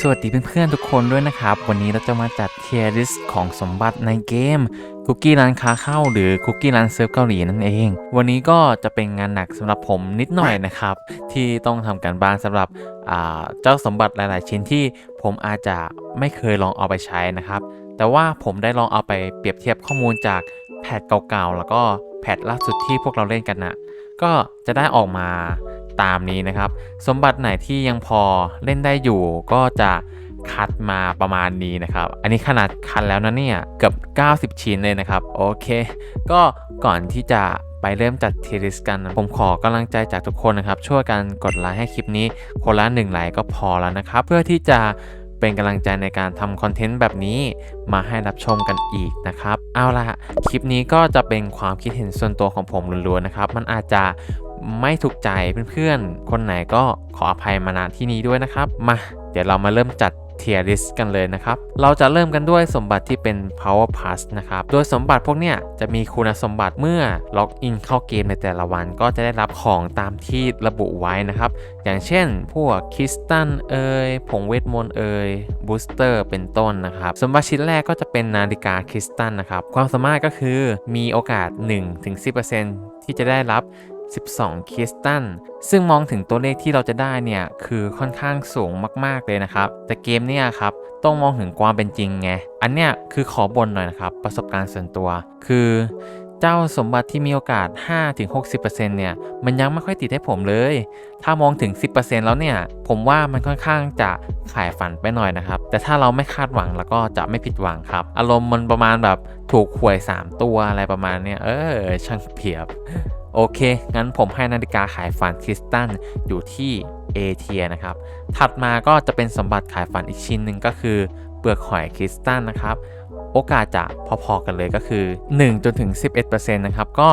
สวัสดีเพื่อนๆทุกคนด้วยนะครับ วันนี้เราจะมาจัดเทียร์ลิสของสมบัติในเกมคุกกี้ร้านค้าเข้าหรือคุกกี้ร้านเซิร์ฟเกาหลีนั่นเอง วันนี้ก็จะเป็นงานหนักสำหรับผมนิดหน่อยนะครับ ที่ต้องทำการบ้านสำหรับเจ้าสมบัติหลาย ๆ ชิ้นที่ผมอาจจะไม่เคยลองเอาไปใช้นะครับ แต่ว่าผมได้ลองเอาไปเปรียบเทียบข้อมูลจากแพทเก่าๆแล้วก็แพทล่าสุดที่พวกเราเล่นกันนะก็จะได้ออกมา ตามนี้นะครับ สมบัติไหนที่ยังพอเล่นได้อยู่ก็จะคัดมาประมาณนี้นะครับ อันนี้ขนาดคัดแล้วนะเนี่ยเกือบ 90 ชิ้นเลยนะครับ โอเค ก็ก่อนที่จะไปเริ่มจัดทีริสกัน ผมขอกำลังใจจากทุกคนนะครับ ช่วยกันกดไลค์ให้คลิปนี้คนละหนึ่งไลค์ก็พอแล้วนะครับ เพื่อที่จะเป็นกำลังใจในการทำคอนเทนต์แบบนี้มาให้รับชมกันอีกนะครับ เอาละคลิปนี้ก็จะเป็นความคิดเห็นส่วนตัวของผมล้วนๆนะครับ มันอาจจะ ไม่ถูกใจเพื่อนๆ คนไหนก็ขออภัยมาณที่นี้ด้วยนะครับ มาเดี๋ยวเรามาเริ่มจัดเทียร์ลิสกันเลยนะครับ เราจะเริ่มกันด้วยสมบัติที่เป็น power pass นะครับ โดยสมบัติพวกเนี้ยจะมีคุณสมบัติเมื่อล็อกอินเข้าเกมในแต่ละวัน ก็จะได้รับของตามที่ระบุไว้นะครับ อย่างเช่น พวกคริสตัลเอ่ยผงเวทมนต์เอ่ยบูสเตอร์เป็นต้นนะครับ สมบัติชิ้นแรกก็จะเป็นนาฬิกาคริสตัลนะครับ ความสามารถก็คือมีโอกาส 1-10%ที่จะได้รับ 12 คริสตัลซึ่งมองถึงตัวเลขที่เราจะได้เนี่ยคือค่อนข้างสูงมากๆเลยนะครับ แต่เกมเนี่ยครับต้องมองถึงความเป็นจริงไง อันเนี้ยคือขอบนหน่อยนะครับประสบการณ์ส่วนตัว คือเจ้าสมบัติที่มีโอกาส 5-60%เนี่ยมันยังไม่ค่อยติดให้ผมเลย ถ้ามองถึง 10%แล้วเนี่ยผมว่ามันค่อนข้างจะขายฝันไปหน่อยนะครับ แต่ถ้าเราไม่คาดหวังแล้วก็จะไม่ผิดหวังครับ อารมณ์มันประมาณแบบถูกหวย 3 ตัวอะไรประมาณเนี้ยเออช่างเพียบ โอเค งั้นผมให้นาฬิกาขายฝันคริสตัลอยู่ที่ A เทียนะครับ ถัดมาก็จะเป็นสมบัติขายฝันอีกชิ้นหนึ่งก็คือเปลือกหอยคริสตัลนะครับ โอกาสจะพอๆกันเลยก็คือ 1 จนถึง 11%นะครับ ก็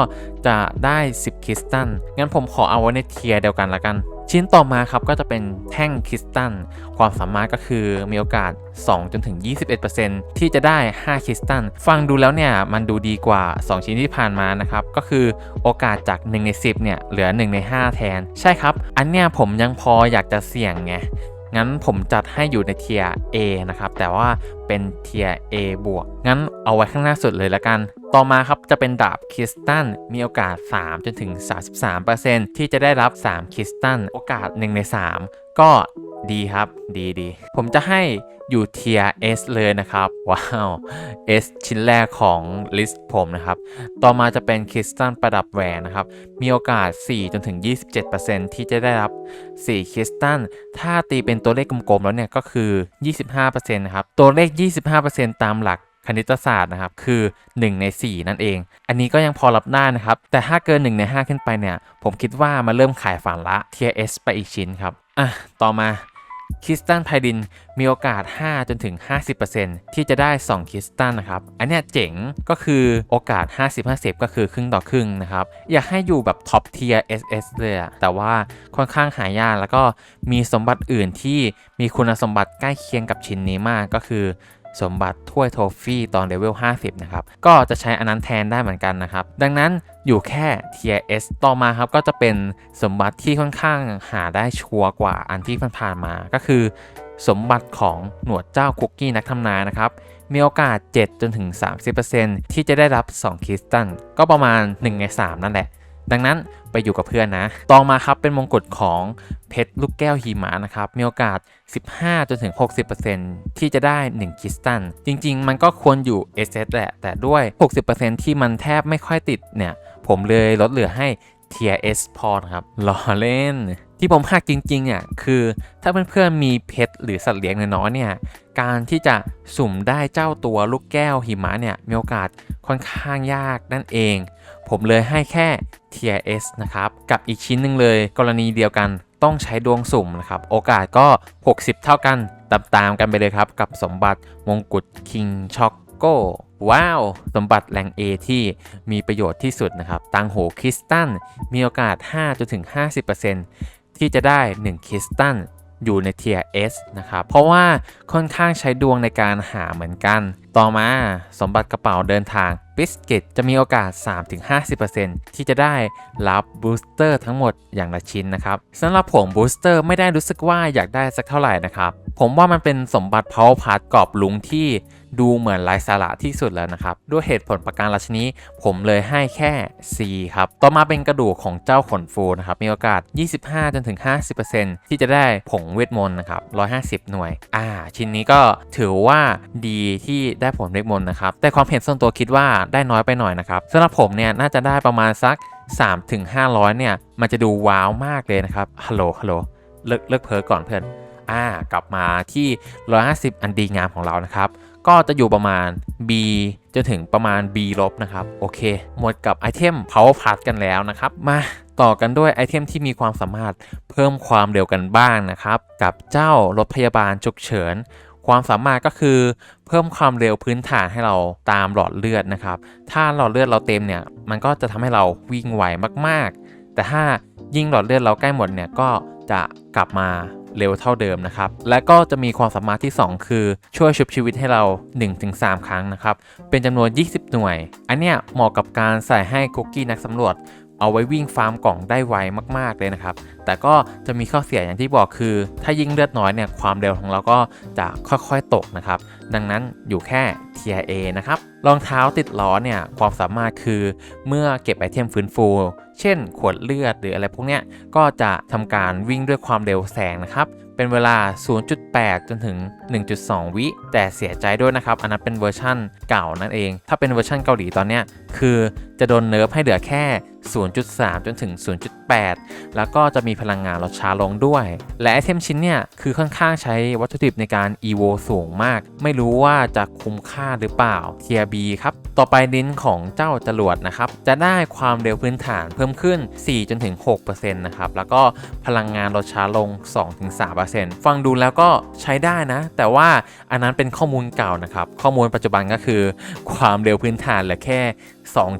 จะได้ 10 คริสตัล งั้นผมขอเอาไว้ในเทียเดียวกันละกัน ชิ้นต่อมาครับก็จะเป็นแท่งคริสตัล ความสามารถก็คือมีโอกาส 2 จนถึง 21%ที่จะได้ 5 คริสตัล ฟังดูแล้วเนี่ยมันดูดีกว่า 2 ชิ้นที่ผ่านมานะครับ ก็คือโอกาสจาก 1 ใน 10เนี่ยเหลือ 1 ใน 5 แทน ใช่ครับ อันเนี้ยผมยังพออยากจะเสี่ยงไง งั้นผมจัดให้อยู่ในเทียร์ A นะครับ แต่ว่าเป็นเทียร์ A บวก งั้นเอาไว้ข้างหน้าสุดเลยละกัน ต่อมาครับจะเป็นดาบคริสตัน มีโอกาส 3 จนถึง 33%ที่จะได้รับ 3 คริสตัน โอกาส 1 ใน 3 ก็ ดีครับ ดีดี ผมจะให้อยู่เทียร์ S เลยนะครับ ว้าว S ชิ้นแรกของลิสต์ผมนะครับ ต่อมาจะเป็นคริสตัลประดับแหวนนะครับ มีโอกาส 4 จนถึง 27%ที่จะได้รับ 4 คริสตัล ถ้าตีเป็นตัวเลขกลมๆแล้วเนี่ยก็คือ 25%นะครับ ตัวเลข 25%ตามหลักคณิตศาสตร์นะครับคือ 1 ใน 4 นั่นเอง อันนี้ก็ยังพอรับได้นะครับ แต่ถ้าเกิน 1 ใน 5 ขึ้นไปเนี่ย ผมคิดว่ามาเริ่มขายฝันละเทีย S ไปอีกชิ้นครับ อะ ต่อมา คริสตันไพดินมีโอกาส 5 จนถึง 50%ที่จะได้ 2 คริสตันนะครับ อันเนี้ยเจ๋งก็คือโอกาส 50-50 ก็คือครึ่งต่อครึ่งนะครับ อยากให้อยู่แบบท็อปเทียร์ SS เลยอะแต่ว่าค่อนข้างหายากแล้วก็มีสมบัติอื่นที่มีคุณสมบัติใกล้เคียงกับชิ้นนี้มากก็คือ สมบัติถ้วยโทฟี่ตอนเลเวล 50 นะครับ ก็จะใช้อันนั้นแทนได้เหมือนกันนะครับ ดังนั้นอยู่แค่ Tier S ต่อมาครับ ก็จะเป็นสมบัติที่ค่อนข้างหาได้ชัวร์กว่าอันที่ผ่านๆมา ก็คือ สมบัติของหนวดเจ้าคุกกี้นักทำนายนะครับ มีโอกาส 7 จนถึง 30%ที่จะได้รับ 2 คริสตัลก็ประมาณ 1 ใน 3 นั่นแหละ ดังนั้นไปอยู่กับเพื่อนนะ ต่อมาครับเป็นมงกุฎของเพชรลูกแก้วหิมะนะครับ มีโอกาส 15จนถึง60%ที่จะได้ 1 คริสตัล จริง ๆ มันก็ควรอยู่ SS แหละ แต่ด้วย 60%ที่มันแทบไม่ค่อยติดเนี่ย ผมเลยลดเหลือให้ Tier S พอครับล้อเล่น ที่ผมหักจริงๆอะคือถ้าเพื่อนๆมีเพชรหรือสัตว์เลี้ยงน้อยๆเนี่ย การที่จะสุ่มได้เจ้าตัวลูกแก้วหิมะเนี่ยมีโอกาสค่อนข้างยากนั่นเอง ผมเลยให้แค่ TIS นะครับ กับอีกชิ้นหนึ่งเลยกรณีเดียวกันต้องใช้ดวงสุ่มนะครับ โอกาสก็ 60 เท่ากันตามตามกันไปเลยครับ กับสมบัติมงกุฎคิงช็อกโกว้าว สมบัติแรง A ที่มีประโยชน์ที่สุดนะครับ ตังโหคริสตันมีโอกาส5จนถึง50%ที่จะได้ 1 คริสตัน อยู่ในเทีย S นะครับ เพราะว่าค่อนข้างใช้ดวงในการหาเหมือนกัน ต่อมาสมบัติกระเป๋าเดินทางบิสกิตจะมีโอกาส 3-50%ที่จะได้รับบูสเตอร์ทั้งหมดอย่างละชิ้นนะครับสำหรับผมบูสเตอร์ไม่ได้รู้สึกว่าอยากได้สักเท่าไหร่นะครับ ผมว่ามันเป็นสมบัติ Power p a r t กรอบลุงที่ ดูเหมือนไร้สาระที่สุดแล้วนะครับ ด้วยเหตุผลประการราชนี้ ผมเลยให้แค่ C ครับ ต่อมาเป็นกระดูกของเจ้าขนฟูนะครับ มีโอกาส 25-50%ที่จะได้ผงเวทมนต์นะครับ150 หน่วย อ่า ชิ้นนี้ก็ถือว่าดีที่ได้ผลเวทมนต์นะครับ แต่ความเห็นส่วนตัวคิดว่าได้น้อยไปหน่อยนะครับสำหรับผมเนี่ยน่าจะได้ประมาณสัก 3-500 เนี่ย มันจะดูว้าวมากเลยนะครับ ฮัลโหล ฮัลโหล เลิกเลิกเพ้อก่อนเพื่อน อ่า กลับมาที่ 150 อันดีงามของเรานะครับ ก็จะอยู่ประมาณ B จนถึงประมาณ B ลบนะครับ โอเค หมดกับไอเทม Power p a s กันแล้วนะครับ มาต่อกันด้วยไอเทมที่มีความสามารถเพิ่มความเร็วกันบ้างนะครับ กับเจ้ารถพยาบาลฉุกเฉิน ความสามารถก็คือเพิ่มความเร็วพื้นฐานให้เราตามหลอดเลือดนะครับ ถ้าหลอดเลือดเราเต็มเนี่ย มันก็จะทำให้เราวิ่งไวมากๆ แต่ถ้ายิ่งหลอดเลือดเราใกล้หมดเนี่ยก็จะกลับมา เร็วเท่าเดิมนะครับ และก็จะมีความสามารถที่ 2 คือช่วยชุบชีวิตให้เรา 1-3 ครั้งนะครับ เป็นจำนวน 20 หน่วย อันเนี้ยเหมาะกับการใส่ให้คุกกี้นักสำรวจ เอาไว้วิ่งฟาร์มกล่องได้ไวมาก ๆ เลยนะครับ แต่ก็จะมีข้อเสียอย่างที่บอกคือ ถ้ายิ่งเลือดน้อยเนี่ยความเร็วของเราก็จะค่อยๆตกนะครับ ดังนั้นอยู่แค่ Tier A นะครับรองเท้าติดล้อเนี่ยความสามารถคือเมื่อเก็บไอเทมฟื้นฟู เช่น ขวดเลือดหรืออะไรพวกเนี้ยก็จะทำการวิ่งด้วยความเร็วแสงนะครับ เป็นเวลา 0.8 จนถึง 1.2 วิ แต่เสียใจด้วยนะครับ อันนั้นเป็นเวอร์ชั่นเก่านั่นเอง ถ้าเป็นเวอร์ชั่นเกาหลีตอนเนี้ยคือ จะโดนเนิร์ฟให้เหลือแค่ 0.3 จนถึง 0.8 แล้วก็จะมีพลังงานลดช้าลงด้วย และไอเทมชิ้นเนี่ยคือค่อนข้างใช้วัตถุดิบในการ EVO สูงมาก ไม่รู้ว่าจะคุ้มค่าหรือเปล่า Tier B ครับ ต่อไปลิ้นของเจ้าจรวดนะครับ จะได้ความเร็วพื้นฐานเพิ่มขึ้น 4 จนถึง 6%นะครับ แล้วก็พลังงานลดช้าลง 2-3%ฟังดูแล้วก็ใช้ได้นะ แต่ว่าอันนั้นเป็นข้อมูลเก่านะครับ ข้อมูลปัจจุบันก็คือ ความเร็วพื้นฐานเหลือแค่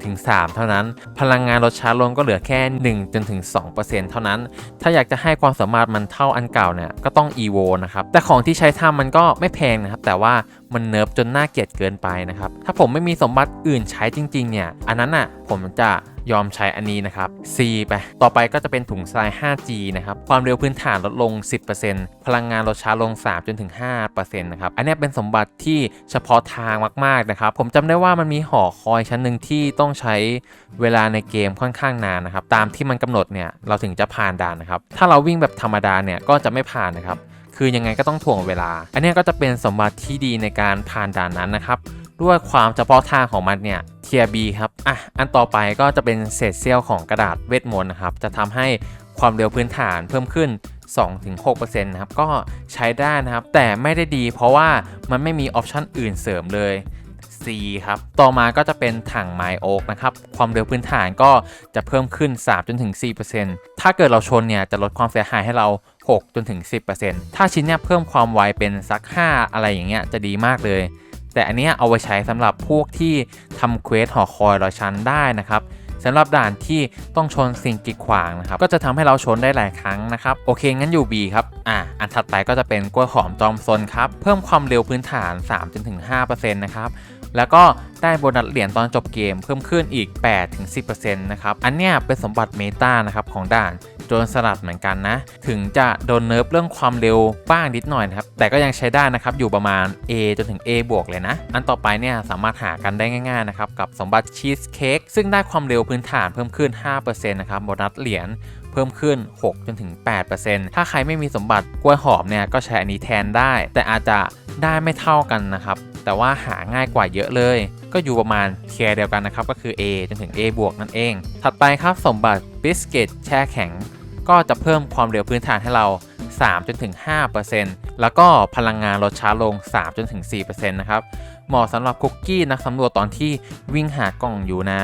2-3 เท่านั้น พลังงานลดช้าลงก็เหลือแค่ 1 จนถึง 2%เท่านั้น ถ้าอยากจะให้ความสามารถมันเท่าอันเก่าเนี่ยก็ต้อง EVO นะครับ แต่ของที่ใช้ทำมันก็ไม่แพงนะครับ แต่ว่า มันเนิร์ฟจนน่าเกลียดเกินไปนะครับ ถ้าผมไม่มีสมบัติอื่นใช้จริงๆ เนี่ย อันนั้นอะผมจะยอมใช้อันนี้นะครับ C ไป ต่อไปก็จะเป็นถุงทราย 5G นะครับ ความเร็วพื้นฐานลดลง 10%พลังงานลดช้าลง 3 จนถึง 5%นะครับ อันนี้เป็นสมบัติที่เฉพาะทางมากๆนะครับ ผมจำได้ว่ามันมีหอคอยชั้นหนึ่งที่ต้องใช้เวลาในเกมค่อนข้างนานนะครับ ตามที่มันกำหนดเนี่ย เราถึงจะผ่านด่านนะครับ ถ้าเราวิ่งแบบธรรมดาเนี่ย ก็จะไม่ผ่านนะครับ คือยังไงก็ต้องถ่วงเวลา อันนี้ก็จะเป็นสมบัติที่ดีในการผ่านด่านนั้นนะครับ ด้วยความเฉพาะทางของมันเนี่ยเทียบีครับอะอันต่อไปก็จะเป็นเศษเสี้ยวของกระดาษเวทมนต์นะครับจะทำให้ความเร็วพื้นฐานเพิ่มขึ้น 2-6%นะครับก็ใช้ได้นะครับ แต่ไม่ได้ดีเพราะว่ามันไม่มีออปชันอื่นเสริมเลย C ครับ ต่อมาก็จะเป็นถังไมโอกนะครับ ความเร็วพื้นฐานก็จะเพิ่มขึ้น 3-4%ถ้าเกิดเราชนเนี่ยจะลดความเสียหายให้เรา 6 จนถึง 10%ถ้าชิ้นเนี้ยเพิ่มความไวเป็นสัก 5 อะไรอย่างเงี้ยจะดีมากเลย แต่อันเนี้ยเอาไว้ใช้สำหรับพวกที่ทำเควสหอคอยร้อยชั้นได้นะครับสำหรับด่านที่ต้องชนสิ่งกีดขวางนะครับ ก็จะทำให้เราชนได้หลายครั้งนะครับ โอเค งั้นอยู่ B ครับ อะอันถัดไปก็จะเป็นกล้วยหอมจอมซนครับ เพิ่มความเร็วพื้นฐาน 3-5%นะครับ แล้วก็ได้โบนัสเหรียญตอนจบเกมเพิ่มขึ้นอีก 8-10%นะครับ อันเนี้ยเป็นสมบัติเมตานะครับของด่านโจรสลัดเหมือนกันนะ ถึงจะโดนเนิร์ฟเรื่องความเร็วบ้างนิดหน่อยนะครับ แต่ก็ยังใช้ได้นะครับ อยู่ประมาณ A จนถึง A บวกเลยนะ อันต่อไปเนี่ยสามารถหากันได้ง่ายๆนะครับ กับสมบัติชีสเค้กซึ่งได้ความเร็วพื้นฐานเพิ่มขึ้น 5%นะครับโบนัสเหรียญเพิ่มขึ้น 6 จนถึง 8%ถ้าใครไม่มีสมบัติกล้วยหอมเนี่ยก็ใช้อันนี้แทนได้ แต่อาจจะได้ไม่เท่ากันนะครับ แต่ว่าหาง่ายกว่าเยอะเลย ก็อยู่ประมาณเทียร์เดียวกันนะครับ ก็คือ A จนถึง A บวกนั่นเอง ถัดไปครับสมบัติบิสกิตแช่แข็ง ก็จะเพิ่มความเร็วพื้นฐานให้เรา 3 จนถึง 5%แล้วก็พลังงานลดช้าลง 3 จนถึง 4%นะครับเหมาะสำหรับคุกกี้นักสำรวจตอนที่วิ่งหากล่องอยู่นะ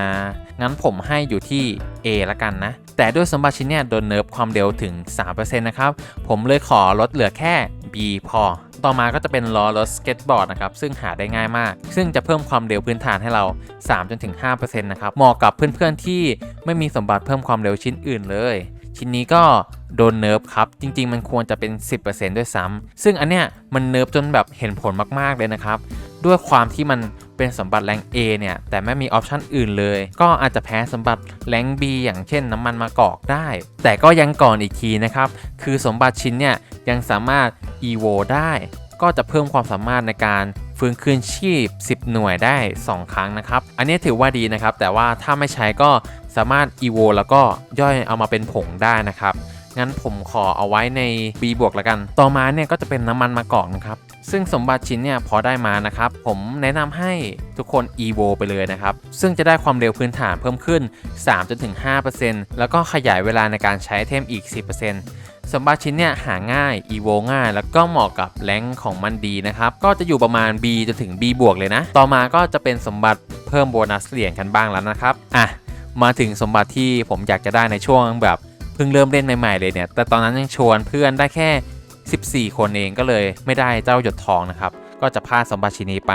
งั้นผมให้อยู่ที่ A ละกันนะ แต่ด้วยสมบัติชิ้นเนี่ยโดนเนิร์ฟความเร็วถึง 3%นะครับ ผมเลยขอลดเหลือแค่ B พอ ต่อมาก็จะเป็นล้อรถสเก็ตบอร์ดนะครับซึ่งหาได้ง่ายมาก ซึ่งจะเพิ่มความเร็วพื้นฐานให้เรา 3-5%นะครับเหมาะกับเพื่อนๆที่ไม่มีสมบัติเพิ่มความเร็วชิ้นอื่นเลย ชิ้นนี้ก็โดนเนิร์ฟครับ จริง ๆ มันควรจะเป็น 10%ด้วยซ้ำซึ่งอันเนี้ยมันเนิร์ฟจนแบบเห็นผลมากๆเลยนะครับ ด้วยความที่มัน เป็นสมบัติแรง A เนี่ย แต่ไม่มีออปชันอื่นเลย ก็อาจจะแพ้สมบัติแรง B อย่างเช่นน้ำมันมะกอกได้ แต่ก็ยังก่อนอีกทีนะครับ คือสมบัติชิ้นเนี่ยยังสามารถ EVO ได้ ก็จะเพิ่มความสามารถในการฟื้นคืนชีพ 10 หน่วยได้ 2 ครั้งนะครับ อันนี้ถือว่าดีนะครับ แต่ว่าถ้าไม่ใช้ก็สามารถ EVO แล้วก็ย่อยเอามาเป็นผงได้นะครับงั้นผมขอเอาไว้ใน B บวกแล้วกัน ต่อมาเนี่ยก็จะเป็นน้ำมันมะกอกนะครับ ซึ่งสมบัติชิ้นเนี่ยพอได้มานะครับ ผมแนะนำให้ทุกคน EVO ไปเลยนะครับ ซึ่งจะได้ความเร็วพื้นฐานเพิ่มขึ้น 3-5%แล้วก็ขยายเวลาในการใช้เทมอีก 10%สมบัติชิ้นเนี่ยหาง่าย EVO ง่าย แล้วก็เหมาะกับแรงของมันดีนะครับ ก็จะอยู่ประมาณ B จนถึง B บวกเลยนะ ต่อมาก็จะเป็นสมบัติเพิ่มโบนัสเหรียญกันบ้างแล้วนะครับอะมาถึงสมบัติที่ผมอยากจะได้ในช่วงแบบเพิ่งเริ่มเล่นใหม่ๆเลยเนี่ย แต่ตอนนั้นยังชวนเพื่อนได้แค่ 14 คนเองก็เลยไม่ได้เจ้าหยดทองนะครับ ก็จะพลาดสมบัติชิ้นนี้ไป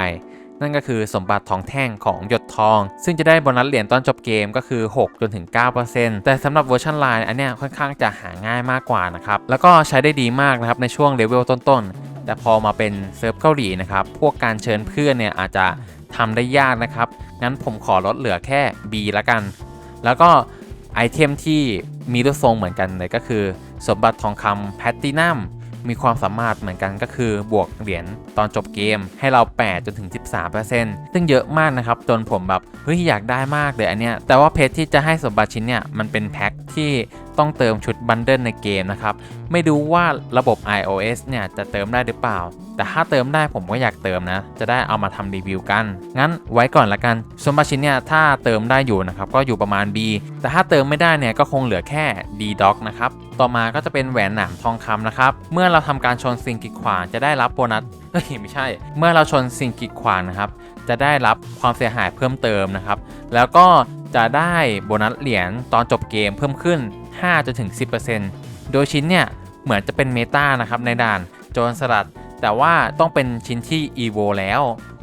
นั่นก็คือสมบัติทองแท่งของหยดทอง ซึ่งจะได้โบนัสเหรียญตอนจบเกมก็คือ 6 จนถึง 9%แต่สำหรับเวอร์ชันไลน์อันเนี้ยค่อนข้างจะหาง่ายมากกว่านะครับ แล้วก็ใช้ได้ดีมากนะครับในช่วงเลเวลต้นๆ แต่พอมาเป็นเซิร์ฟเกาหลีนะครับ พวกการเชิญเพื่อนเนี่ยอาจจะทำได้ยากนะครับ งั้นผมขอลดเหลือแค่ B ละกัน แล้วก็ไอเทมที่มีรูปทรงเหมือนกันเลยก็คือ สมบัติทองคำแพตตินัม มีความสามารถเหมือนกันก็คือบวกเหรียญตอนจบเกมให้เรา 8 จนถึง 13%ซึ่งเยอะมากนะครับ จนผมแบบเฮ้ยอยากได้มากเลยอันเนี้ยแต่ว่าเพชรที่จะให้สมบัติชิ้นเนี่ยมันเป็นแพ็คที่ ต้องเติมชุดบันเดิลในเกมนะครับ ไม่รู้ว่าระบบ iOS เนี่ยจะเติมได้หรือเปล่า แต่ถ้าเติมได้ผมก็อยากเติมนะ จะได้เอามาทำรีวิวกัน งั้นไว้ก่อนละกันสมบัติชิ้นเนี่ยถ้าเติมได้อยู่นะครับก็อยู่ประมาณ B แต่ถ้าเติมไม่ได้เนี่ยก็คงเหลือแค่ D doc นะครับต่อมาก็จะเป็นแหวนหนามทองคำนะครับเมื่อเราทำการชนสิ่งกีดขวางจะได้รับโบนัสเฮ้ยไม่ใช่ เมื่อเราชนสิ่งกีดขวางนะครับจะได้รับความเสียหายเพิ่มเติมนะครับ แล้วก็จะได้โบนัสเหรียญตอนจบเกมเพิ่มขึ้น 5จนถึง 10%โดยชิ้นเนี่ย เหมือนจะเป็นเมตานะครับในด่านโจรสลัด แต่ว่าต้องเป็นชิ้นที่ EVO แล้ว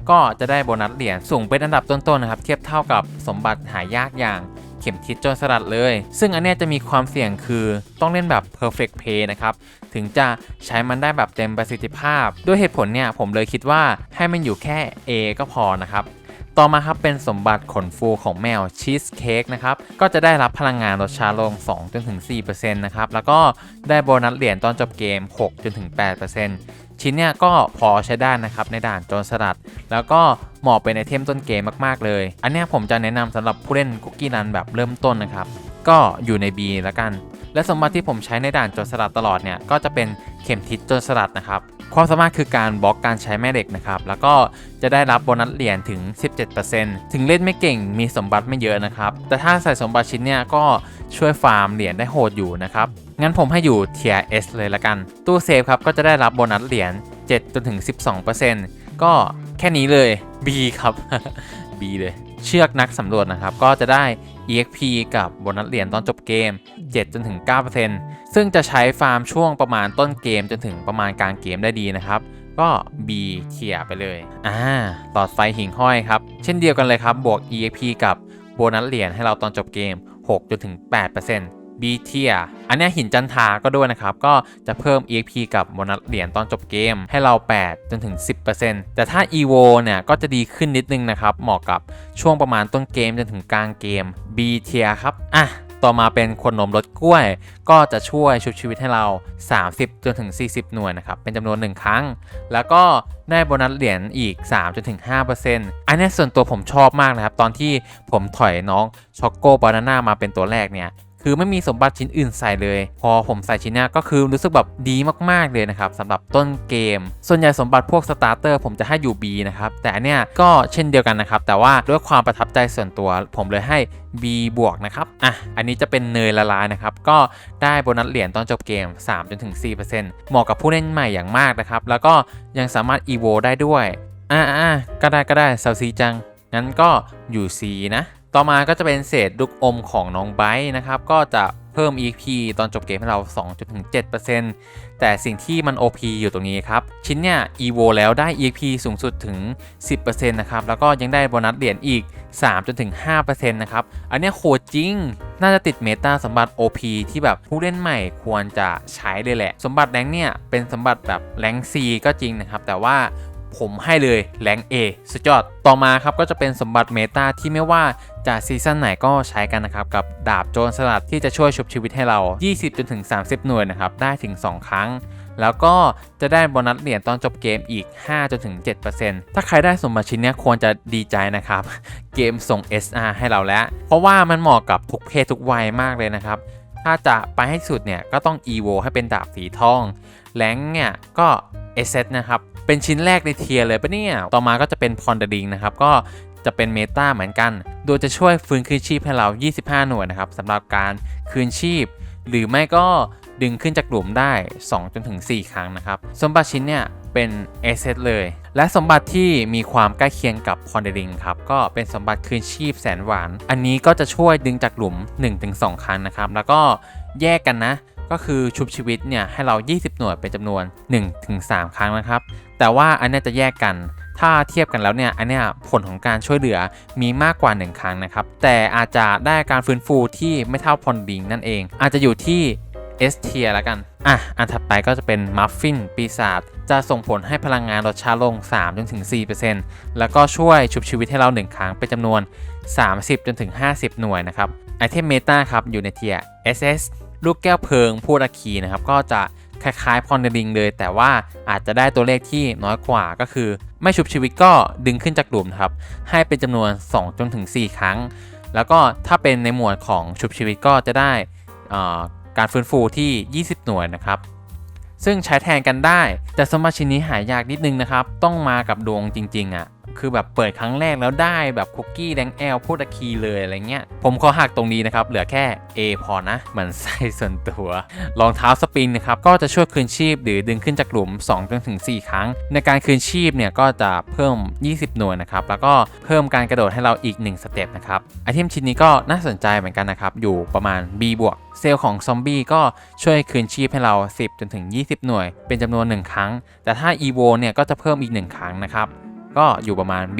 ก็จะได้โบนัสเหรียญสูงเป็นอันดับต้นๆนะครับ เทียบเท่ากับสมบัติหายากอย่างเข็มทิศโจรสลัดเลย ซึ่งอันเนี้ยจะมีความเสี่ยงคือต้องเล่นแบบ perfect play นะครับ ถึงจะใช้มันได้แบบเต็มประสิทธิภาพ ด้วยเหตุผลเนี่ยผมเลยคิดว่าให้มันอยู่แค่ A ก็พอนะครับ ต่อมาครับเป็นสมบัติขนฟูของแมวชีสเค้กนะครับก็จะได้รับพลังงานลดช้าลง2-4%นะครับแล้วก็ได้โบนัสเหรียญตอนจบเกม6-8%ชิ้นเนี่ยก็พอใช้ได้นะครับในด่านโจรสลัด แล้วก็เหมาะเป็นไอเทมต้นเกมมากๆเลย อันนี้ผมจะแนะนำสำหรับผู้เล่นคุกกี้รันแบบเริ่มต้นนะครับก็อยู่ใน B แล้วกัน และสมบัติที่ผมใช้ในด่านโจรสลัดตลอดเนี่ยก็จะเป็นเข็มทิศโจรสลัดนะครับ ความสามารถคือการบล็อกการใช้แม่เหล็กนะครับ แล้วก็จะได้รับโบนัสเหรียญถึง 17%ถึงเล่นไม่เก่งมีสมบัติไม่เยอะนะครับ แต่ถ้าใส่สมบัติชิ้นเนี่ยก็ช่วยฟาร์มเหรียญได้โหดอยู่นะครับ งั้นผมให้อยู่เทีย S เลยละกัน ตู้เซฟครับก็จะได้รับโบนัสเหรียญ7จนถึง 12%ก็แค่นี้เลย B ครับ B เลย เชือกนักสำรวจนะครับ ก็จะได้ EXP กับโบนัสเหรียญตอนจบเกม 7 จนถึง 9%ซึ่งจะใช้ฟาร์มช่วงประมาณต้นเกมจนถึงประมาณกลางเกมได้ดีนะครับ ก็ B เขี่ยไปเลย อ่า หลอดไฟหิ่งห้อยครับ เช่นเดียวกันเลยครับ บวก EXP กับโบนัสเหรียญให้เราตอนจบเกม 6 จนถึง 8% B เทียอันนี้หินจันทาก็ด้วยนะครับ ก็จะเพิ่ม EXP กับโบนัสเหรียญตอนจบเกมให้เรา 8 จนถึง 10%แต่ถ้า EVO เนี่ยก็จะดีขึ้นนิดนึงนะครับ เหมาะกับช่วงประมาณต้นเกมจนถึงกลางเกม B เทียครับ อะต่อมาเป็นคนนมรสกล้วย ก็จะช่วยชุบชีวิตให้เรา 30 จนถึง 40 หน่วยนะครับ เป็นจำนวน 1 ครั้ง แล้วก็ได้โบนัสเหรียญอีก 3 จนถึง 5%อันเนี้ส่วนตัวผมชอบมากนะครับ ตอนที่ผมถอยน้องช็อกโกบานาน่ามาเป็นตัวแรกเนี่ย คือไม่มีสมบัติชิ้นอื่นใส่เลย พอผมใส่ชิ้นเนี้ยก็คือรู้สึกแบบดีมากๆเลยนะครับสำหรับต้นเกม ส่วนใหญ่สมบัติพวกสตาร์เตอร์ผมจะให้อยู่ B นะครับแต่เนี้ยก็เช่นเดียวกันนะครับแต่ว่าด้วยความประทับใจส่วนตัวผมเลยให้ B บวกนะครับ อะ อันนี้จะเป็นเนยละลายนะครับ ก็ได้โบนัสเหรียญตอนจบเกม3จนถึง4%เหมาะกับผู้เล่นใหม่อย่างมากนะครับ แล้วก็ยังสามารถ EVO ได้ด้วยอ่าอ่าก็ได้ก็ได้เซาซีจัง งั้นก็อยู่ C นะ ต่อมาก็จะเป็นเศษลูกอมของน้องไบร์นะครับ ก็จะเพิ่ม EP ตอนจบเกมให้เรา 2.7%แต่สิ่งที่มัน OP อยู่ตรงนี้ครับ ชิ้นเนี่ย EVO แล้วได้ EP สูงสุดถึง 10%นะครับ แล้วก็ยังได้โบนัสเหรียญอีก 3-5%นะครับ อันนี้โคตรจริง น่าจะติดเมตาสมบัติ OP ที่แบบผู้เล่นใหม่ควรจะใช้เลยแหละ สมบัติแรงเนี่ยเป็นสมบัติแบบแรง C ก็จริงนะครับ แต่ว่า ผมให้เลยแรง A สุดยอด ต่อมาครับก็จะเป็นสมบัติเมตาที่ไม่ว่าจะซีซั่นไหนก็ใช้กันนะครับ กับดาบโจรสลัดที่จะช่วยชุบชีวิตให้เรา 20จนถึง30 หน่วยนะครับ ได้ถึง 2 ครั้ง แล้วก็จะได้โบนัสเหรียญตอนจบเกมอีก 5-7%ถ้าใครได้สมบัติชิ้นนี้ควรจะดีใจนะครับ เกมส่ง SR ให้เราแล้ว เพราะว่ามันเหมาะกับทุกเพศทุกวัยมากเลยนะครับ ถ้าจะไปให้สุดเนี่ยก็ต้อง EVO ให้เป็นดาบสีทอง แรงเนี่ยก็ s อเซนะครับ เป็นชิ้นแรกในเทียร์เลยปะเนี่ย ต่อมาก็จะเป็นพอนเดดิงนะครับ ก็จะเป็นเมตาเหมือนกัน โดยจะช่วยฟื้นคืนชีพให้เรา 25 หน่วยนะครับสำหรับการคืนชีพ หรือไม่ก็ดึงขึ้นจากหลุมได้ 2 จนถึง 4 ครั้งนะครับ สมบัติชิ้นเนี่ยเป็นเอเซเลย และสมบัติที่มีความใกล้เคียงกับพอนเดริงครับ ก็เป็นสมบัติคืนชีพแสนหวาน อันนี้ก็จะช่วยดึงจากหลุม 1-2 ครั้งนะครับ แล้วก็แยกกันนะ ก็คือชุบชีวิตเนี่ยให้เรา 20 หน่วยเป็นจำนวน 1-3 ครั้งนะครับ แต่ว่าอันนี้จะแยกกัน ถ้าเทียบกันแล้วเนี่ยอันนี้ผลของการช่วยเหลือมีมากกว่า 1 ครั้งนะครับ แต่อาจจะได้การฟื้นฟูที่ไม่เท่าพอนดิงนั่นเอง อาจจะอยู่ที่ S เทียแล้วกัน อะ อันถัดไปก็จะเป็นมัฟฟินปีศาจ จะส่งผลให้พลังงานลดช้าลง 3-4%แล้วก็ช่วยชุบชีวิตให้เรา 1 ครั้งเป็นจำนวน 30-50 หน่วยนะครับ ไอเทมเมตาครับ อยู่ในเทีย SS ลูกแก้วเพลิงพูดอาคีนะครับก็จะคล้ายๆพอนเดริงเลย แต่ว่าอาจจะได้ตัวเลขที่น้อยกว่าก็คือ ไม่ชุบชีวิตก็ดึงขึ้นจากหลุมครับ ให้เป็นจำนวน2-4ครั้ง แล้วก็ถ้าเป็นในหมวดของชุบชีวิตก็จะได้การฟื้นฟูที่ 20 หน่วยนะครับ ซึ่งใช้แทนกันได้ แต่สมบัติชิ้นนี้หายากนิดนึงนะครับ ต้องมากับดวงจริงๆอะ คือแบบเปิดครั้งแรกแล้วได้แบบคุกกี้แดงแอลพูดตะคีเลยอะไรเงี้ย ผมขอหักตรงนี้นะครับ เหลือแค่ A พอนะเหมือนไส้ส่วนตัวรองเท้าสปริงนะครับ ก็จะช่วยคืนชีพหรือดึงขึ้นจากหลุม2-4ครั้ง ในการคืนชีพเนี่ยก็จะเพิ่ม 20 หน่วยนะครับ แล้วก็เพิ่มการกระโดดให้เราอีก 1 สเต็ปนะครับไอเทมชิ้นนี้ก็น่าสนใจเหมือนกันนะครับ อยู่ประมาณ B บวกเซลล์ของซอมบี้ก็ช่วยคืนชีพให้เรา 10 จนถึง 20 หน่วย เป็นจำนวน 1 ครั้ง แต่ถ้า EVO เนี่ยก็จะเพิ่มอีก 1 ครั้งนะครับ ก็อยู่ประมาณ B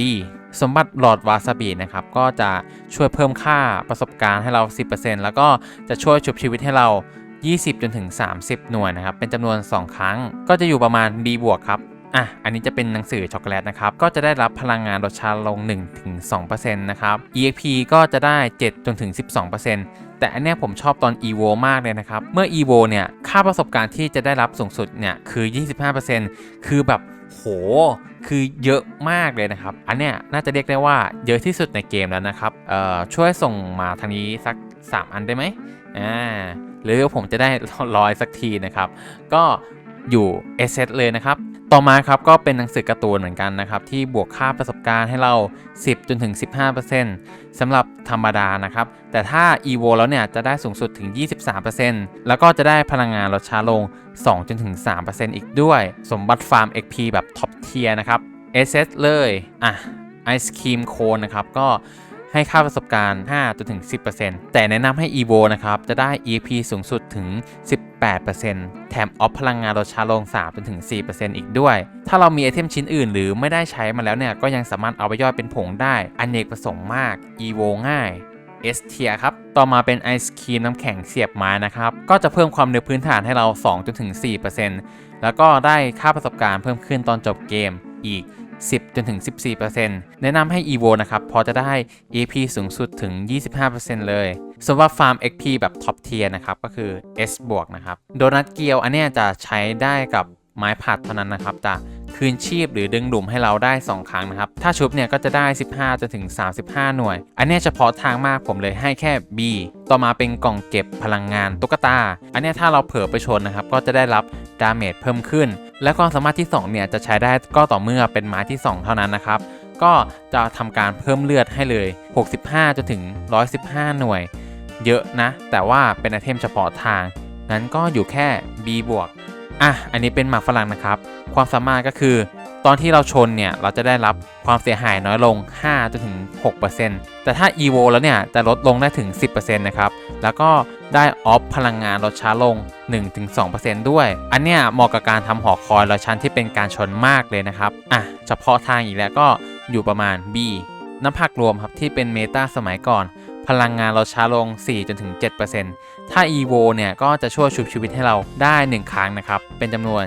สมบัติหลอดวาซาบินะครับ ก็จะช่วยเพิ่มค่าประสบการณ์ให้เรา 10%แล้วก็จะช่วยชุบชีวิตให้เรา 20 จนถึง 30 หน่วยนะครับ เป็นจำนวน 2 ครั้ง ก็จะอยู่ประมาณ B บวกครับอะ อันนี้จะเป็นหนังสือช็อกโกแลตนะครับ ก็จะได้รับพลังงานลดชาลง 1-2%นะครับ EXP ก็จะได้ 7 จนถึง 12%แต่อันเนี้ยผมชอบตอน EVO มากเลยนะครับ เมื่อ EVO เนี่ย ค่าประสบการณ์ที่จะได้รับสูงสุดเนี่ย คือ 25%คือแบบ โห คือเยอะมากเลยนะครับ อันเนี้ยน่าจะเรียกได้ว่าเยอะที่สุดในเกมแล้วนะครับ เอ่อ ช่วยส่งมาทางนี้สัก 3 อันได้ไหมอ่า หรือผมจะได้ร้อยสักทีนะครับ ก็อยู่เอเซเลยนะครับต่อมาครับก็เป็นหนังสือการ์ตูนเหมือนกันนะครับ ที่บวกค่าประสบการณ์ให้เรา 10จนถึง 15%สำหรับธรรมดานะครับ แต่ถ้า EVO แล้วเนี่ยจะได้สูงสุดถึง 23%แล้วก็จะได้พลังงานลดช้าลง 2จนถึง3%อีกด้วย สมบัติฟาร์ม XP แบบท็อปเทียนะครับ SS เลย อะไอศครีมโคนนะครับ ก็ให้ค่าประสบการณ์5จนถึง10%แต่แนะนำให้ EVO นะครับ จะได้ EP สูงสุดถึง 18%แถมออฟพลังงานลดช้าลง3จนถึง4%อีกด้วย ถ้าเรามีไอเทมชิ้นอื่น หรือไม่ได้ใช้มาแล้วเนี่ย ก็ยังสามารถเอาไปย่อยเป็นผงได้ อเนกประสงค์มาก EVO ง่าย S เทียครับ ต่อมาเป็นไอศครีมน้ำแข็งเสียบไม้นะครับ ก็จะเพิ่มความเร็วพื้นฐานให้เรา2จนถึง4%แล้วก็ได้ค่าประสบการณ์เพิ่มขึ้นตอนจบเกมอีก 10จนถึง14%แนะนำให้ EVO นะครับ พอจะได้ EP สูงสุดถึง 25%เลยส่วนว่า Farm XP แบบท็อปเทียนะครับ ก็คือ S บวกนะครับ โดนัทเกียวอันนี้จะใช้ได้กับ ไม้ผัดเท่านั้นนะครับจะคืนชีพหรือดึงหลุมให้เราได้ 2 ครั้งนะครับ ถ้าชุบเนี่ยก็จะได้ 15จนถึง 35 หน่วย อันนี้เฉพาะทางมากผมเลยให้แค่ B ต่อมาเป็นกล่องเก็บพลังงานตุ๊กตา อันนี้ถ้าเราเผลอไปชนนะครับ ก็จะได้รับดาเมจเพิ่มขึ้น และความสามารถที่ 2 เนี่ยจะใช้ได้ก็ต่อเมื่อเป็นไม้ที่ 2 เท่านั้นนะครับ ก็จะทำการเพิ่มเลือดให้เลย 65จนถึง 115 หน่วย เยอะนะ แต่ว่าเป็นไอเทมเฉพาะทาง งั้นก็อยู่แค่ B บวก อะอันนี้เป็นหมากฝรั่งนะครับ ความสามารถก็คือ ตอนที่เราชนเนี่ยเราจะได้รับความเสียหายน้อยลง 5 จนถึง 6%แต่ถ้า EVO แล้วเนี่ยจะลดลงได้ถึง 10%นะครับ แล้วก็ได้ออฟพลังงานลดช้าลง 1-2%ด้วย อันเนี้ยเหมาะกับการทำหอคอยลอยชั้นที่เป็นการชนมากเลยนะครับ อะเฉพาะทางอีกแล้วก็อยู่ประมาณ B น้ำผักรวมครับที่เป็นเมตาสมัยก่อน พลังงานลดช้าลง 4-7%ถ้า EVO เนี่ยก็จะช่วยชุบชีวิตให้เราได้ 1 ครั้งนะครับ เป็นจำนวน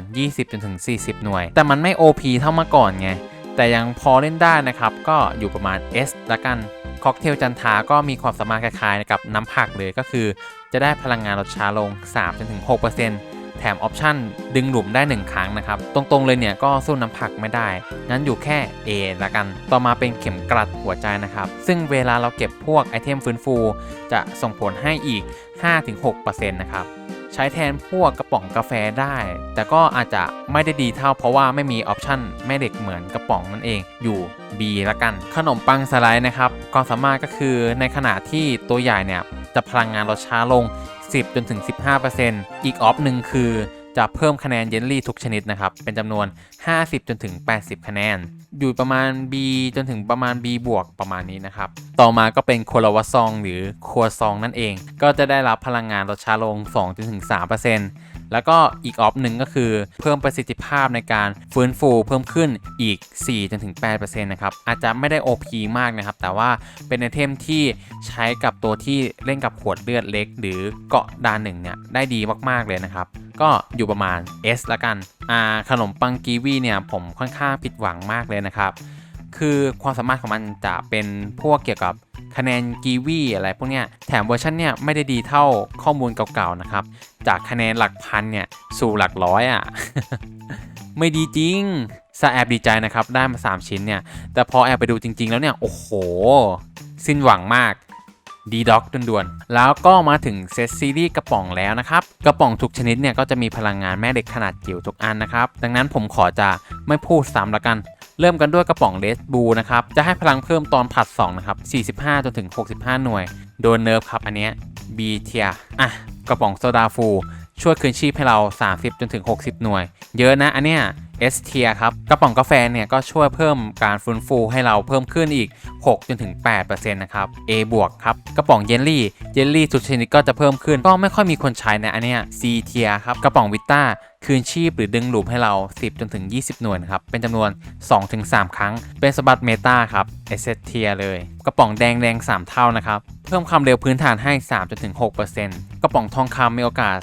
20-40 หน่วย แต่มันไม่ OP เท่าเมื่อก่อนไง แต่ยังพอเล่นได้นะครับ ก็อยู่ประมาณ S ละกัน ค็อกเทลจันทาก็มีความสามารถคล้ายๆกับน้ำผักเลยก็คือ จะได้พลังงานลดช้าลง 3-6% แถมออปชั่นดึงหลุมได้ 1 ครั้งนะครับ ตรงๆเลยเนี่ยก็สู้น้ำผักไม่ได้ งั้นอยู่แค่ A ละกัน ต่อมาเป็นเข็มกลัดหัวใจนะครับ ซึ่งเวลาเราเก็บพวกไอเทมฟื้นฟู จะส่งผลให้อีก 5-6%นะครับใช้แทนพวกกระป๋องกาแฟได้ แต่ก็อาจจะไม่ได้ดีเท่าเพราะว่าไม่มีออปชั่นแม่เหล็กเหมือนกระป๋องนั่นเองอยู่ B ละกัน ขนมปังสไลด์นะครับความสามารถก็คือในขณะที่ตัวใหญ่เนี่ยจะพลังงานลดช้าลง 10 จนถึง 15%อีกออฟหนึ่งคือจะเพิ่มคะแนนเยลลี่ทุกชนิดนะครับ เป็นจำนวน 50 จนถึง 80 คะแนน อยู่ประมาณ B จนถึงประมาณ B บวกประมาณนี้นะครับ ต่อมาก็เป็นโคลาวาซองหรือครัวซองนั่นเอง ก็จะได้รับพลังงานลดช้าลง 2 จนถึง 3% แล้วก็อีกออฟหนึ่งก็คือเพิ่มประสิทธิภาพในการฟื้นฟูเพิ่มขึ้นอีก4จนถึง8%นะครับ อาจจะไม่ได้ OP มากนะครับ แต่ว่าเป็นไอเทมที่ใช้กับตัวที่เล่นกับขวดเลือดเล็ก หรือเกาะดานหนึ่งเนี่ยได้ดีมากๆเลยนะครับ ก็อยู่ประมาณ S ละกัน อ่าขนมปังกีวีเนี่ยผมค่อนข้างผิดหวังมากเลยนะครับ คือความสามารถของมันจะเป็นพวกเกี่ยวกับคะแนนกีวีอะไรพวกเนี้ยแถมเวอร์ชันเนี่ยไม่ได้ดีเท่าข้อมูลเก่าๆนะครับ จากคะแนนหลักพันเนี่ยสู่หลักร้อยอะ ไม่ดีจริงซาแอบดีใจนะครับ ได้มา 3 ชิ้นเนี่ย แต่พอแอบไปดูจริง ๆ แล้วเนี่ย โอ้โห สิ้นหวังมากดีด็อกด่วนๆ แล้วก็มาถึงเซตซีรีส์กระป๋องแล้วนะครับ กระป๋องทุกชนิดเนี่ยก็จะมีพลังงานแม่เหล็กขนาดจิ๋วทุกอันนะครับ ดังนั้นผมขอจะไม่พูดซ้ำละกัน เริ่มกันด้วยกระป๋องเลสบูนะครับจะให้พลังเพิ่มตอนผัด2นะครับ 45 จนถึง 65 หน่วย โดนเนิร์ฟครับอันเนี้ย B เทียอะกระป๋องโซดาฟู ช่วยคืนชีพให้เรา 30 จนถึง 60 หน่วย เยอะนะอันเนี้ย S เทียครับ กระป๋องกาแฟเนี่ยก็ช่วยเพิ่มการฟื้นฟูให้เราเพิ่มขึ้นอีก 6 จนถึง 8%นะครับ A บวกครับ กระป๋องเยลลี่ เยลลี่ทุกชนิดก็จะเพิ่มขึ้น ก็ไม่ค่อยมีคนใช้นะอันเนี้ย C เทียครับ กระป๋องวิต้าคืนชีพหรือดึงหลุมให้เรา 10 จนถึง 20 หน่วยนะครับ เป็นจำนวน 2-3 ครั้ง เป็นสมบัติเมตาครับ S เทียเลย กระป๋องแดงแดง 3 เท่านะครับ เพิ่มความเร็วพื้นฐานให้3จนถึง6%กระป๋องทองคำมีโอกาส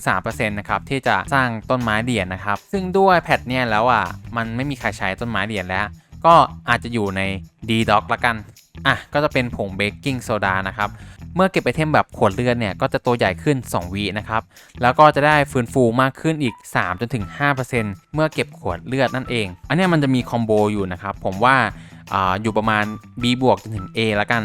2-3%นะครับที่จะสร้างต้นไม้เดี่ยนนะครับ ซึ่งด้วยแพทเนี่ยแล้วอะมันไม่มีใครใช้ต้นไม้เดียนแล้ว ก็อาจจะอยู่ใน D Doc ละกันอะก็จะเป็นผงเบกกิ้งโซดานะครับเมื่อเก็บไอเทมแบบขวดเลือดเนี่ยก็จะตัวใหญ่ขึ้น 2วีนะครับ แล้วก็จะได้ฟื้นฟูมากขึ้นอีก 3 จนถึง 5%เมื่อเก็บขวดเลือดนั่นเอง อันนี้มันจะมีคอมโบอยู่นะครับ ผมว่าออยู่ประมาณ B บวกจนถึง A ละกัน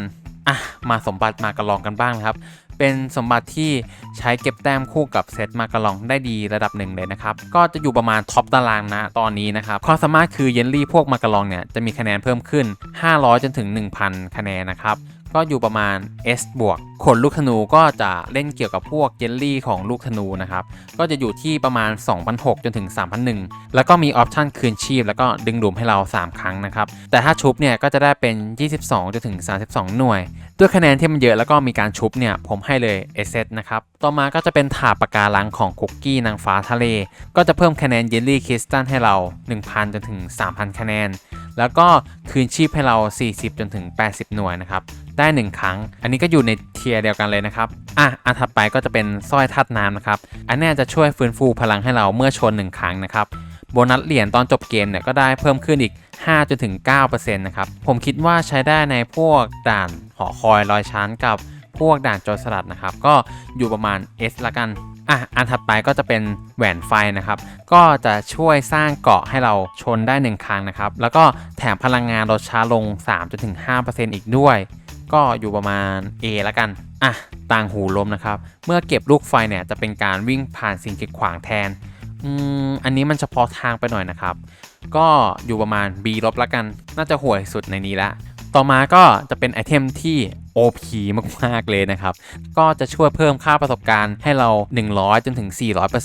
อะ มาสมบัติมากระลองกันบ้างครับ เป็นสมบัติที่ใช้เก็บแต้มคู่กับเซตมากระลองได้ดีระดับหนึ่งเลยนะครับ ก็จะอยู่ประมาณท็อปตารางนะตอนนี้นะครับความสามารถคือเยลลี่พวกมากระลองเนี่ยจะมีคะแนนเพิ่มขึ้น 500 จนถึง 1,000 คะแนนนะครับ ก็อยู่ประมาณ S บวกขนลูกธนูก็จะเล่นเกี่ยวกับพวกเยลลี่ของลูกธนูนะครับ ก็จะอยู่ที่ประมาณ 2,006จนถึง 3,001 แล้วก็มีออปชันคืนชีพ แล้วก็ดึงดูมให้เรา 3 ครั้งนะครับ แต่ถ้าชุบเนี่ยก็จะได้เป็น 22จนถึง 32 หน่วย ด้วยคะแนนที่มันเยอะแล้วก็มีการชุบเนี่ยผมให้เลย S นะครับ ต่อมาก็จะเป็นถาปะการังของคุกกี้นางฟ้าทะเล ก็จะเพิ่มคะแนนเยลลี่คริสตัลให้เรา 1,000จนถึง3,000 คะแนน แล้วก็คืนชีพให้เรา 40จนถึง 80 หน่วยนะครับ ได้ 1 ครั้ง อันนี้ก็อยู่ในเทียร์เดียวกันเลยนะครับ อะ อันถัดไปก็จะเป็นสร้อยทัดน้ำนะครับ อันนี้จะช่วยฟื้นฟูพลังให้เราเมื่อชน 1 ครั้งนะครับ โบนัสเหรียญตอนจบเกมเนี่ยก็ได้เพิ่มขึ้นอีก 5 จนถึง 9%นะครับ ผมคิดว่าใช้ได้ในพวกด่านหอคอยลอยชั้นกับพวกด่านโจรสลัดนะครับ ก็อยู่ประมาณ S ละกันอะอันถัดไปก็จะเป็นแหวนไฟนะครับ ก็จะช่วยสร้างเกาะให้เราชนได้ 1 ครั้งนะครับ แล้วก็แถมพลังงานลดช้าลง3จนถึง5%อีกด้วย ก็อยู่ประมาณ A ละกัน อะ ต่างหูลมนะครับ เมื่อเก็บลูกไฟเนี่ยจะเป็นการวิ่งผ่านสิ่งกีดขวางแทน อืม อันนี้มันเฉพาะทางไปหน่อยนะครับ ก็อยู่ประมาณ B ลบละกัน น่าจะห่วยสุดในนี้ละ ต่อมาก็จะเป็นไอเทมที่ OP มาก ๆ เลยนะครับ ก็จะช่วยเพิ่มค่าประสบการณ์ให้เรา 100จนถึง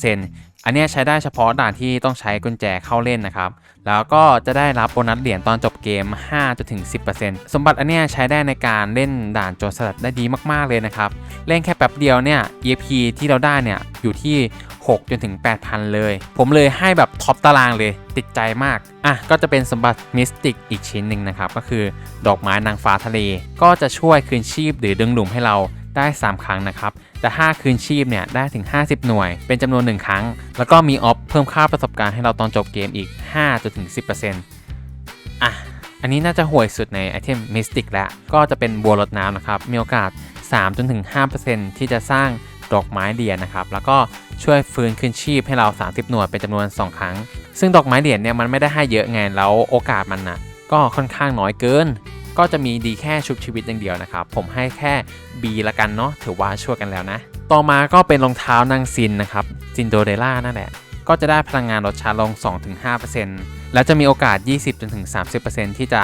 400%อันนี้ใช้ได้เฉพาะด่านที่ต้องใช้กุญแจเข้าเล่นนะครับ แล้วก็จะได้รับโบนัสเหรียญตอนจบเกม5จนถึง10%สมบัติอันเนี้ยใช้ได้ในการเล่นด่านโจรสลัดได้ดีมากๆเลยนะครับ เล่นแค่แป๊บเดียวเนี่ย EP ที่เราได้เนี่ยอยู่ที่6จนถึง 8,000 เลย ผมเลยให้แบบท็อปตารางเลย ติดใจมาก อะ ก็จะเป็นสมบัติมิสติกอีกชิ้นหนึ่งนะครับ ก็คือดอกไม้นางฟ้าทะเล ก็จะช่วยคืนชีพหรือดึงหลุมให้เราได้ 3 ครั้งนะครับ แต่ถ้าคืนชีพเนี่ยได้ถึง 50 หน่วย เป็นจำนวน 1 ครั้ง แล้วก็มีออฟเพิ่มค่าประสบการณ์ให้เราตอนจบเกมอีก 5 จนถึง 10%อะ อันนี้น่าจะห่วยสุดในไอเทมมิสติกแล้ว ก็จะเป็นบัวรดน้ำนะครับ มีโอกาส 3 จนถึง 5%ที่จะสร้างดอกไม้เดียนนะครับ แล้วก็ช่วยฟื้นคืนชีพให้เรา 30 หน่วยเป็นจำนวน 2 ครั้ง ซึ่งดอกไม้เดียนเนี่ยมันไม่ได้ให้เยอะไง แล้วโอกาสมันน่ะก็ค่อนข้างน้อยเกิน ก็จะมีดีแค่ชุบชีวิตอย่างเดียวนะครับ ผมให้แค่ B ละกันเนาะถือว่าช่วยกันแล้วนะ ต่อมาก็เป็นรองเท้านางซินนะครับซินโดเรล่านั่นแหละ ก็จะได้พลังงานลดช้าลง 2-5%แล้วจะมีโอกาส 20-30%ที่จะ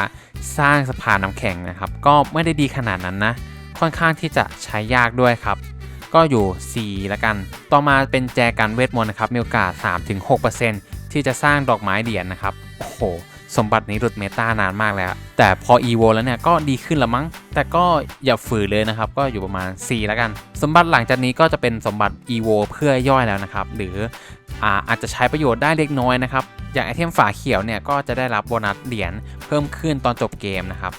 สร้างสะพานน้ำแข็งนะครับ ก็ไม่ได้ดีขนาดนั้นนะ ค่อนข้างที่จะใช้ยากด้วยครับก็อยู่ 4 ละกัน ต่อมาเป็นแจกันเวทมนต์นะครับ มีโอกาส 3-6%ที่จะสร้างดอกไม้เดียนนะครับ โอ้โห สมบัตินี้หลุดเมตานานมากแล้ว แต่พอ EVO แล้วเนี่ยก็ดีขึ้นละมั้ง แต่ก็อย่าฝืนเลยนะครับ ก็อยู่ประมาณ4แล้วกัน สมบัติหลังจากนี้ก็จะเป็นสมบัติ EVO เพื่อย่อยแล้วนะครับ หรืออาอาจจะใช้ประโยชน์ได้เล็กน้อยนะครับ อย่างไอเทมฝาเขียวเนี่ยก็จะได้รับโบนัสเหรียญเพิ่มขึ้นตอนจบเกมนะครับ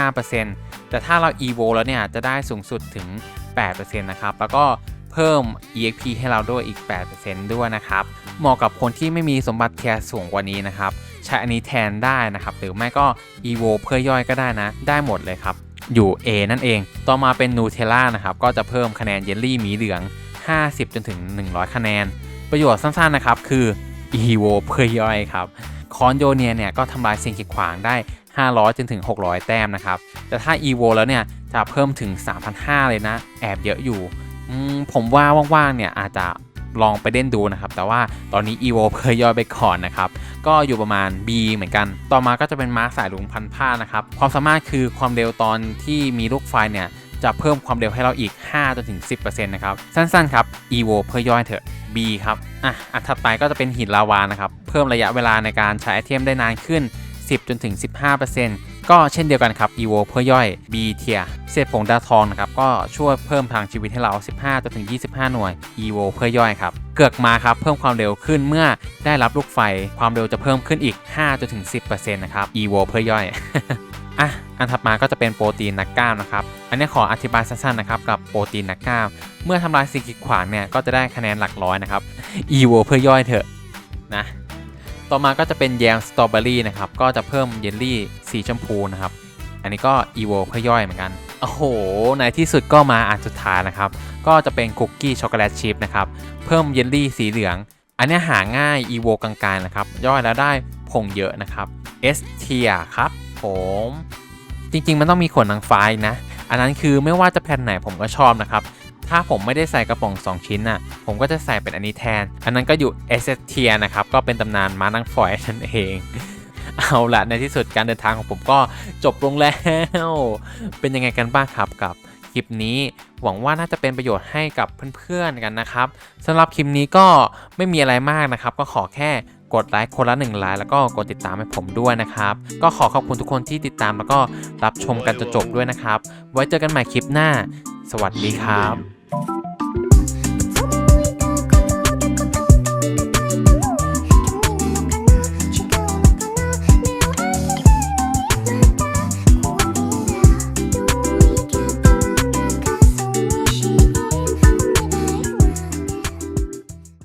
3-5%แต่ถ้าเรา EVO แล้วเนี่ยจะได้สูงสุดถึง 8%นะครับ แล้วก็เพิ่ม EXP ให้เราด้วยอีก 8%ด้วยนะครับ เหมาะกับคนที่ไม่มีสมบัติเทียร์สูงกว่านี้นะครับ ใช้อันนี้แทนได้นะครับ หรือไม่ก็ EVO เพื่อย่อยก็ได้นะ ได้หมดเลยครับ อยู่ A นั่นเอง ต่อมาเป็น Nutella นะครับ ก็จะเพิ่มคะแนนเยลลี่หมีเหลือง 50 จนถึง 100 คะแนน ประโยชน์สั้นๆนะครับ คือ EVO เพื่อย่อยครับ คอนโยเนียเนี่ยก็ทำลายสิ่งกีดขวางได้ 500 จนถึง 600 แต้มนะครับ แต่ถ้า EVO แล้วเนี่ยจะเพิ่มถึง 3,500 เลยนะ แอบเยอะอยู่ ผมว่าว่างๆเนี่ยอาจจะ ลองไปเล่นดูนะครับ แต่ว่าตอนนี้ EVO เพื่อย่อยไปก่อนนะครับ ก็อยู่ประมาณ B เหมือนกัน ต่อมาก็จะเป็นม้าสายลุงพันผ้านะครับ ความสามารถคือความเร็วตอนที่มีลูกไฟเนี่ยจะเพิ่มความเร็วให้เราอีก5จนถึง10%นะครับ สั้นๆ ครับ EVO เพื่อย่อยเถอะ B ครับ อะ อันถัดไปก็จะเป็นหินลาวานะครับ เพิ่มระยะเวลาในการใช้ไอเทมได้นานขึ้น 10จนถึง15% ก็เช่นเดียวกันครับ EVO เพื่อย่อย B เทียเศษผงดาวทองนะครับก็ช่วยเพิ่มพลังชีวิตให้เรา 15จนถึง 25 หน่วย EVO เพื่อย่อยครับ เกือกมาครับเพิ่มความเร็วขึ้นเมื่อได้รับลูกไฟ ความเร็วจะเพิ่มขึ้นอีก5จนถึง 10%นะครับ EVO เพื่อย่อยอะอันถัดมาก็จะเป็นโปรตีนนักกล้ามนะครับ อันนี้ขออธิบายสั้นๆนะครับกับโปรตีนนักกล้าม เมื่อทำลายสิ่งกีดขวางเนี่ยก็จะได้คะแนนหลักร้อยนะครับ EVO เพื่อย่อยเถอะนะ ต่อมาก็จะเป็นแยมสตรอเบอรี่นะครับ ก็จะเพิ่มเยลลี่สีชมพูนะครับ อันนี้ก็ EVO เพื่อย่อยเหมือนกัน โอ้โห ในที่สุดก็มาอันสุดท้ายนะครับ ก็จะเป็นคุกกี้ช็อกโกแลตชิพนะครับ เพิ่มเยลลี่สีเหลือง อันนี้หาง่าย EVO กลางๆนะครับ ย่อยแล้วได้ผงเยอะนะครับ S tier ครับผมจริงๆ มันต้องมีขนนางฟ้านะ อันนั้นคือไม่ว่าจะแผ่นไหนผมก็ชอบนะครับ ถ้าผมไม่ได้ใส่กระป๋อง 2 ชิ้นน่ะ ผมก็จะใส่เป็นอันนี้แทน อันนั้นก็อยู่ S tier นะครับ ก็เป็นตำนานมานั่งฝอยนั่นเอง เอาละในที่สุดการเดินทางของผมก็จบลงแล้ว เป็นยังไงกันบ้างครับกับคลิปนี้หวังว่าน่าจะเป็นประโยชน์ให้กับเพื่อนๆกันนะครับสำหรับคลิปนี้ก็ไม่มีอะไรมากนะครับ ก็ขอแค่กดไลค์คนละหนึ่งไลค์แล้วก็กดติดตามให้ผมด้วยนะครับ ก็ขอขอบคุณทุกคนที่ติดตามแล้วก็รับชมกันจนจบด้วยนะครับ ไว้เจอกันใหม่คลิปหน้า สวัสดีครับ